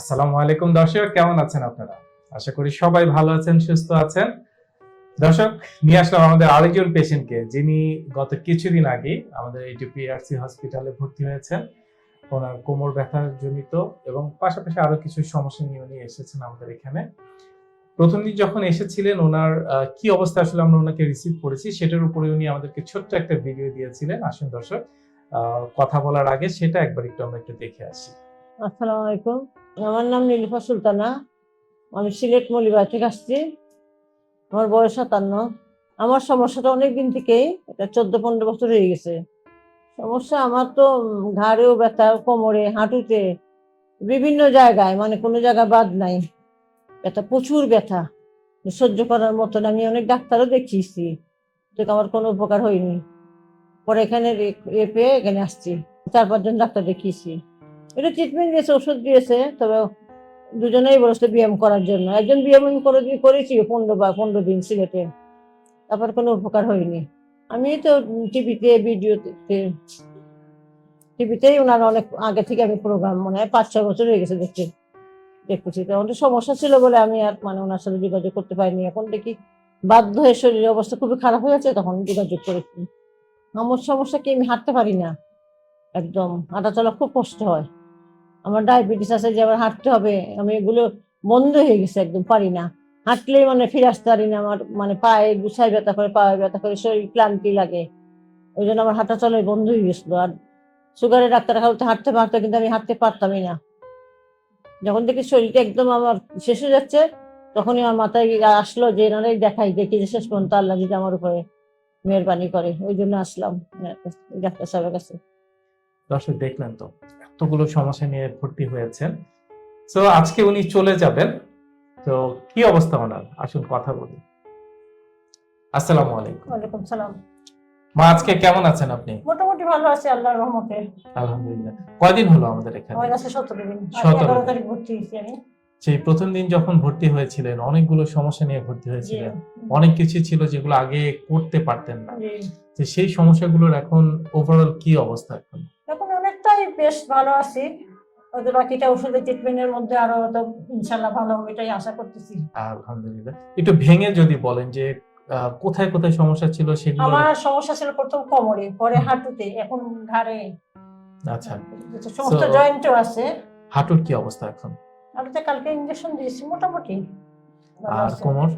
আসসালামু আলাইকুম দর্শক, কেমন আছেন আপনারা? আশা করি সবাই ভালো আছেন, সুস্থ আছেন। দর্শক, নিয়ে আসলাম আমাদের আরেকজন পেশেন্টকে, যিনি গত কিছুদিন আগে আমাদের এইটি পিআরসি হসপিটালে ভর্তি হয়েছেন। ওনার কোমর ব্যথা জনিত এবং পাশাপাশি আরও কিছু সমস্যা নিয়ে উনি এসেছেন আমাদের এখানে। প্রথম দিন যখন এসেছিলেন, ওনার কি অবস্থা আসলে আমরা ওনাকে রিসিভ করেছি, সেটার উপরে উনি আমাদেরকে ছোট্ট একটা ভিডিও দিয়েছিলেন। আসুন দর্শক কথা বলার আগে সেটা একবার একটু আমরা একটু দেখে আসি। আসসালামু আলাইকুম। আমার নাম নীলিফা সুলতানা। আমি সিলেট মলিবাড়ি থেকে আসছি। আমার বয়স সাতান্ন। আমার সমস্যাটা অনেক দিন থেকেই এটা চোদ্দ পনেরো বছর হয়ে গেছে। সমস্যা আমার তো ঘাড়েও ব্যথা, কোমরে, হাঁটুতে বিভিন্ন জায়গায় মানে কোনো জায়গায় বাদ নাই। ব্যথা, প্রচুর ব্যথা। সহ্য করার মতন আমি অনেক ডাক্তারও দেখিয়েছি। তো আমার কোনো উপকার হয়নি। পরে এখানে এ পেয়ে এখানে আসছি। চার পাঁচজন ডাক্তার দেখিয়েছি। এটা ট্রিটমেন্ট দিয়েছে, ওষুধ দিয়েছে, তবে দুজনেই বলেছে ব্যায়াম করার জন্য। একজন ব্যায়াম করে দিয়ে করেছি পনেরো বা পনেরো দিন সিলেটে। তারপর কোনো উপকার হয়নি। আমি তো টিভিতে, ভিডিওতে, টিভিতেই ওনার অনেক আগে থেকে আমি প্রোগ্রাম মনে হয় পাঁচ, ছয় বছর হয়ে গেছে দেখছি, দেখতেছি। তো অনেক সমস্যা ছিল বলে আমি আর মানে ওনার সাথে যোগাযোগ করতে পারিনি। এখন দেখি বাধ্য হয়ে শরীরের অবস্থা খুবই খারাপ হয়ে আছে, তখন যোগাযোগ করেছি। আমার সমস্যা কি, আমি হাঁটতে পারি না। একদম হাঁটা চলা খুব কষ্ট হয়। আমার ডায়াবেটিস আছে যে আবার হাঁটতে হবে। আমি এগুলো বন্ধ হয়ে গেছে একদম, পারি না। হাঁটলেই মানে ফিরে আসতে পারি না আমার মানে পায়ে গুছাই ব্যথা করে, পায়ে ব্যথা করে শরীর ক্লান্তি লাগে। ওই জন্য আমার হাঁটা চলাই বন্ধ হয়ে গেছিল। আর সুগারের ডাক্তার খাওয়াতে হাঁটতে পারতো, কিন্তু আমি হাঁটতে পারতামই না। যখন দেখি শরীরটা একদম আমার শেষ হয়ে যাচ্ছে, তখনই আমার মাথায় আসলো যে এনারাই দেখাই, দেখি যে শেষ পর্যন্ত আল্লাহ যদি আমার উপরে মেহরবানি করে। ওই জন্য আসলাম। ডাক্তার সাহেবের কাছে। দর্শক, দেখলেন তো। এতগুলো সমস্যা নিয়ে ভর্তি হয়েছেন। তো আজকে উনি চলে যাবেন। তো কি অবস্থা ওনার? আসুন কথা বলি। আসসালামু আলাইকুম। ওয়ালাইকুম সালাম। মা আজকে কেমন আছেন আপনি? মোটামুটি ভালো আছে আল্লাহর রহমতে। আলহামদুলিল্লাহ। কয়দিন হলো আমাদের এখানে? আমার কাছে সতেরো দিন। 17 তারিখ ভর্তি হয়েছি আমি। সেই প্রথম দিন যখন ভর্তি হয়েছিলেন অনেকগুলো সমস্যা নিয়ে ভর্তি হয়েছিলেন। অনেক কিছু ছিল যেগুলো আগে করতে পারতেন না। সেই সমস্যাগুলোর এখন ওভারঅল কি অবস্থা এখন? অনেকটাই বেশ ভালো আছি। ওদের বাকিটা ওষুধের ট্রিটমেন্টের মধ্যে আরও তো ইনশাল্লাহ ভালো হবে এটাই আশা করতেছি। আলহামদুলিল্লাহ। একটু ভেঙে যদি বলেন যে কোথায় কোথায় সমস্যা ছিল সেগুলো আমার সমস্যা ছিল প্রথম কোমরে পরে হাঁটুতে এখন ঘাড়ে। আচ্ছা। সমস্ত So- জয়েন্টও আছে। হাঁটুর কি অবস্থা এখন? হাঁটুতে কালকে ইঞ্জেকশন দিয়েছি মোটামুটি। আর। কোমর?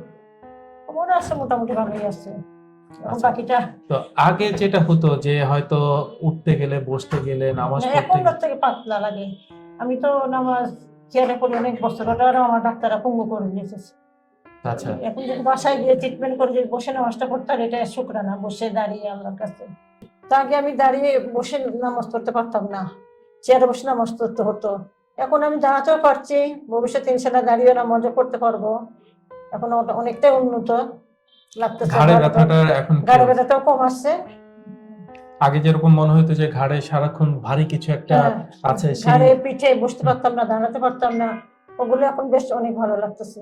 কোমরে আছে মোটামুটি ভালোই আছে। আচ্ছা। বাকিটা তো আগে যেটা হতো যে হয়তো উঠতে গেলে বসতে গেলে নামাজ না, এখন থেকে পাতলা লাগে। আমি তো নামাজ চেয়ারে পড়ি অনেক বছর ওটারও আমার ডাক্তাররা পঙ্গু করে দিয়েছে। আচ্ছা। এখন যদি বাসায় গিয়ে ট্রিটমেন্ট করে যদি বসে নামাজটা করতে পারি এটা শুক্রানা বসে দাঁড়িয়ে আল্লাহর কাছে। তা আগে আমি দাঁড়িয়ে বসে নামাজ পড়তে পারতাম না। চেয়ারে বসে নামাজ পড়তে হতো। এখন আমি দাঁড়াতেও পারছি ভবিষ্যতে ইনশাল্লাহ দাঁড়িয়ে নামাজও করতে পারব। এখন ওটা অনেকটাই উন্নত। লাগতেছে ঘাড়ে ব্যথাটা এখন ঘাড়ে ব্যথাটাও কম আসছে। আগে যেরকম মনে হতো যে ঘাড়ে সারাক্ষণ ভারী কিছু একটা হ্যাঁ, আছে ঘাড়ে পিঠে বসতে পারতাম না দাঁড়াতে পারতাম না ওগুলো এখন বেশ অনেক ভালো লাগতেছে।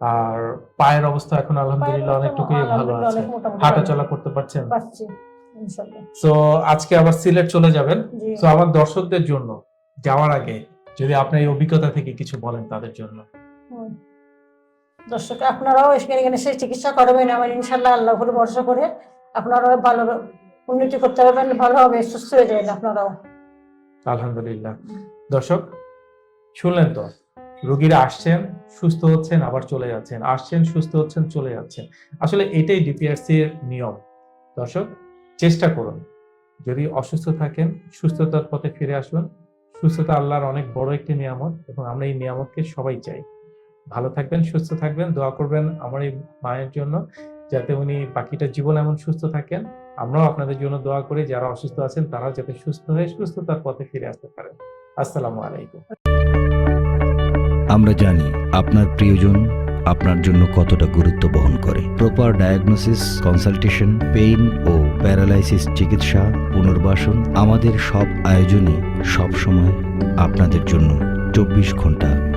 আর পায়ের অবস্থা এখন আলহামদুলিল্লাহ অনেকটুকুই ভালো আছে। অনেক মোটামুটি হাঁটা চলা করতে পারছেন? পারছি তো আজকে আবার সিলেট চলে যাবেন। তো আমার দর্শকদের জন্য যাওয়ার আগে যদি আপনার এই অভিজ্ঞতা থেকে কিছু বলেন তাদের জন্য। দর্শক, আপনারাও এখানে সেই চিকিৎসা করবেন। আমার ইনশাল্লাহ আল্লাহ ভরসা করে আপনারাও ভালো উন্নতি করতে পারবেন, ভালো হবে, সুস্থ হয়ে যাবেন আপনারাও। আলহামদুলিল্লাহ। দর্শক, শুনলেন তো, রোগীরা আসছেন, সুস্থ হচ্ছেন, আবার চলে যাচ্ছেন। আসছেন, সুস্থ হচ্ছেন, চলে যাচ্ছেন। আসলে এটাই ডিপিআরসি এর নিয়ম। দর্শক, চেষ্টা করুন। যদি অসুস্থ থাকেন, সুস্থতার পথে ফিরে আসুন। সুস্থতা আল্লাহর অনেক বড় একটি নিয়ামত এবং আমরা এই নিয়ামতকে সবাই চাই। ভালো থাকবেন, সুস্থ থাকবেন, দোয়া করবেন আমার এই মায়ের জন্য যাতে উনি বাকিটা জীবন এমন সুস্থ থাকেন। আমরাও আপনাদের জন্য দোয়া করি, যারা অসুস্থ আছেন তারাও যাতে সুস্থ হয়ে সুস্থতার পথে ফিরে আসতে পারেন। আসসালামু আলাইকুম। আমরা জানি আপনার প্রিয়জন আপনার জন্য কতটা গুরুত্ব বহন করে। প্রপার ডায়াগনোসিস কনসালটেশন পেইন ও প্যারালাইসিস চিকিৎসা, পুনর্বাসন আমাদের সব আয়োজনই সব সময় আপনাদের জন্য চব্বিশ ঘণ্টা